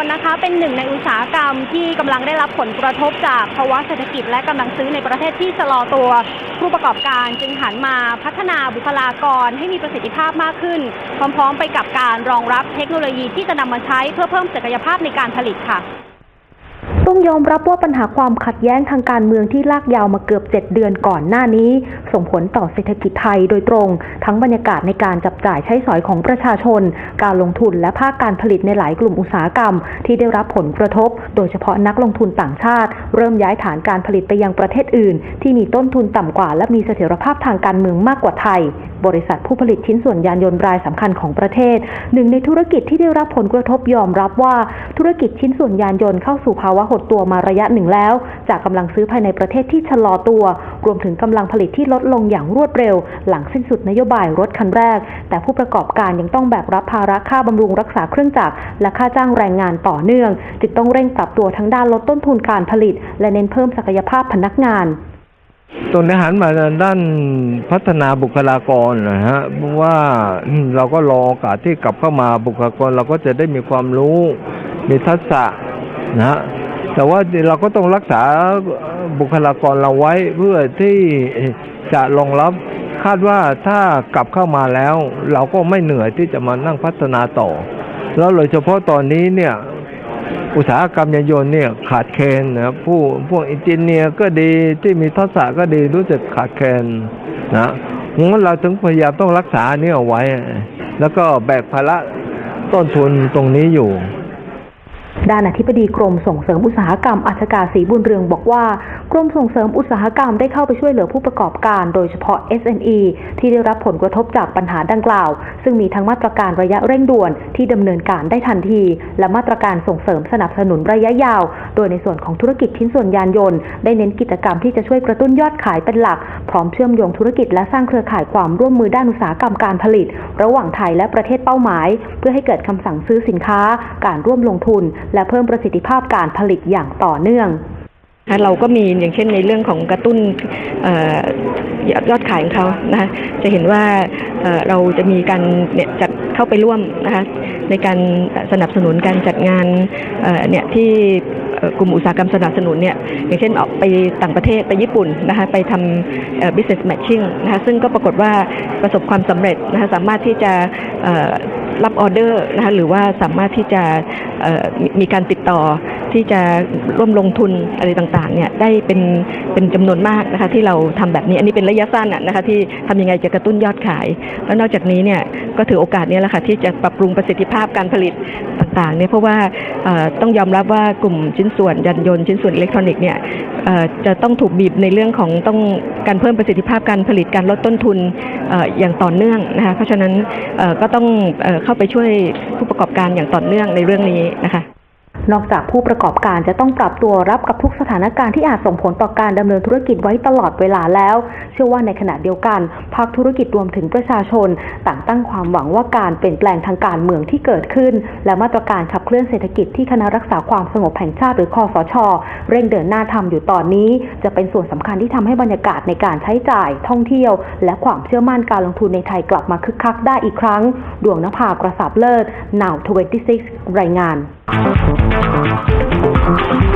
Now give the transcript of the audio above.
นต์นะคะ เป็นหนึ่งในอุตสาหกรรมที่กำลังได้รับผลกระทบจากภาวะเศรษฐกิจและกำลังซื้อในประเทศที่ชะลอตัว ผู้ประกอบการจึงหันมาพัฒนาบุคลากรให้มีประสิทธิภาพมากขึ้น พร้อมๆ ไปกับการรองรับเทคโนโลยีที่จะนำมาใช้เพื่อเพิ่มศักยภาพในการผลิตค่ะ งยอมรับว่าปัญหาความขัดแย้งทางการเมืองที่ลากยาวมาเกือบ 7 เดือนก่อนหน้านี้ ส่งผลต่อเศรษฐกิจไทยโดยตรง ทั้งบรรยากาศในการจับจ่ายใช้สอยของประชาชน การลงทุนและภาคการผลิตในหลายกลุ่มอุตสาหกรรม ที่ได้รับผลกระทบ โดยเฉพาะนักลงทุนต่างชาติ เริ่มย้ายฐานการผลิตไปยังประเทศอื่น ที่มีต้นทุนต่ำกว่า และมีเสถียรภาพทางการเมืองมากกว่าไทยบริษัทผู้ผลิตชิ้นส่วนยานยนต์รายสำคัญของประเทศ หนึ่งในธุรกิจที่ได้รับผลกระทบยอมรับว่าธุรกิจชิ้นส่วนยานยนต์เข้าสู่ภาวะหดตัวมาระยะหนึ่งแล้ว จากกำลังซื้อภายในประเทศที่ชะลอตัว รวมถึงกำลังผลิตที่ลดลงอย่างรวดเร็ว หลังสิ้นสุดนโยบายรถคันแรก แต่ผู้ประกอบการยังต้องแบกรับภาระค่าบำรุงรักษาเครื่องจักรและค่าจ้างแรงงานต่อเนื่อง จึงต้องเร่งปรับตัวทั้งด้านลดต้นทุนการผลิต และเน้นเพิ่มศักยภาพพนักงานตรงนี้หันมาด้านพัฒนาบุคลากรนะฮะเพราะว่าเราก็รอโอกาสที่กลับเข้ามาบุคลากรเราก็จะได้มีความรู้ มีทักษะนะฮะ แต่ว่าเราก็ต้องรักษาบุคลากรเราไว้เพื่อที่จะรองรับคาดว่าถ้ากลับเข้ามาแล้ว เราก็ไม่เหนื่อยที่จะมานั่งพัฒนาต่อ แล้วโดยเฉพาะตอนนี้เนี่ยอุตสาหกรรมยานยนต์เนี่ยขาดแคลนนะครับผู้พวกอินจิเนียร์ก็ดีที่มีทักษะก็ดีรู้สึกขาดแคลนนะงั้นเราถึงพยายามต้องรักษาอันนี้เอาไว้ แล้วก็แบกภาระต้นทุนตรงนี้อยู่ ด้านอธิบดีกรมส่งเสริมอุตสาหกรรมอัชกาศรีบุญเรืองบอกว่า กรมส่งเสริมอุตสาหกรรมได้เข้าไปช่วยเหลือผู้ประกอบการ โดยเฉพาะ SME ที่ได้รับผลกระทบจากปัญหาดังกล่าว ซึ่งมีทั้งมาตรการระยะเร่งด่วนที่ดำเนินการได้ทันที และมาตรการส่งเสริมสนับสนุนระยะยาว โดยในส่วนของธุรกิจชิ้นส่วนยานยนต์ได้เน้นกิจกรรมที่จะช่วยกระตุ้นยอดขายเป็นหลัก พร้อมเชื่อมโยงธุรกิจและสร้างเครือข่ายความร่วมมือด้านอุตสาหกรรมการผลิต ระหว่างไทยและประเทศเป้าหมาย เพื่อให้เกิดคำสั่งซื้อสินค้า การร่วมลงทุน และเพิ่มประสิทธิภาพการผลิตอย่างต่อเนื่องะคะเราก็มีอย่างเช่นในเรื่องของกระตุ้นออยอดยอดขายของเขานะคะจะเห็นว่าเเราจะมีการเนี่ยจัดเข้าไปร่วมนะคะในการสนับสนุนการจัดงานเเนี่ยที่กลุ่มอุตสาหกรรมสนับสนุนเนี่ยอย่างเช่นออกไปต่างประเทศไปญี่ปุ่นนะคะไปทำ business matching นะคะซึ่งก็ปรากฏว่าประสบความสำเร็จนะคะสามารถที่จะรับออเดอร์นะคะหรือว่าสามารถที่จะมีการติดต่อ ที่จะร่วมลงทุนอะไรต่างๆเนี่ยได้เป็นเป็นจำนวนมากนะคะที่เราทำแบบนี้อันนี้เป็นระยะสั้นอะนะคะที่ทำยังไงจะกระตุ้นยอดขาย แล้วนอกจากนี้เนี่ยก็ถือโอกาสนี้แหละค่ะที่จะปรับปรุงประสิทธิภาพการผลิตต่างๆเนี่ยเพราะว่าต้องยอมรับว่ากลุ่มชิ้นส่วนยานยนต์ชิ้นส่วนอิเล็กทรอนิกส์เนี่ยจะต้องถูกบีบในเรื่องของต้องการเพิ่มประสิทธิภาพการผลิตการลดต้นทุนอย่างต่อเนื่องนะคะเพราะฉะนั้นก็ต้องเข้าไปช่วยผู้ประกอบการอย่างต่อเนื่องในเรื่องนี้นะคะ นอกจากผู้ประกอบการจะต้องปรับตัวรับกับทุกสถานการณ์ที่อาจส่งผลต่อการดำเนินธุรกิจไว้ตลอดเวลาแล้ว เชื่อว่าในขณะเดียวกัน ภาคธุรกิจรวมถึงประชาชน ต่างตั้งความหวังว่าการเปลี่ยนแปลงทางการเมืองที่เกิดขึ้น และมาตรการขับเคลื่อนเศรษฐกิจที่คณะรักษาความสงบแห่งชาติหรือคอสช เร่งเดินหน้าทำอยู่ตอนนี้ จะเป็นส่วนสำคัญที่ทำให้บรรยากาศในการใช้จ่าย ท่องเที่ยว และความเชื่อมั่นการลงทุนในไทยกลับมาคึกคักได้อีกครั้ง ดวงนภากระสับเลิศ Now 26รายงาน Thank you.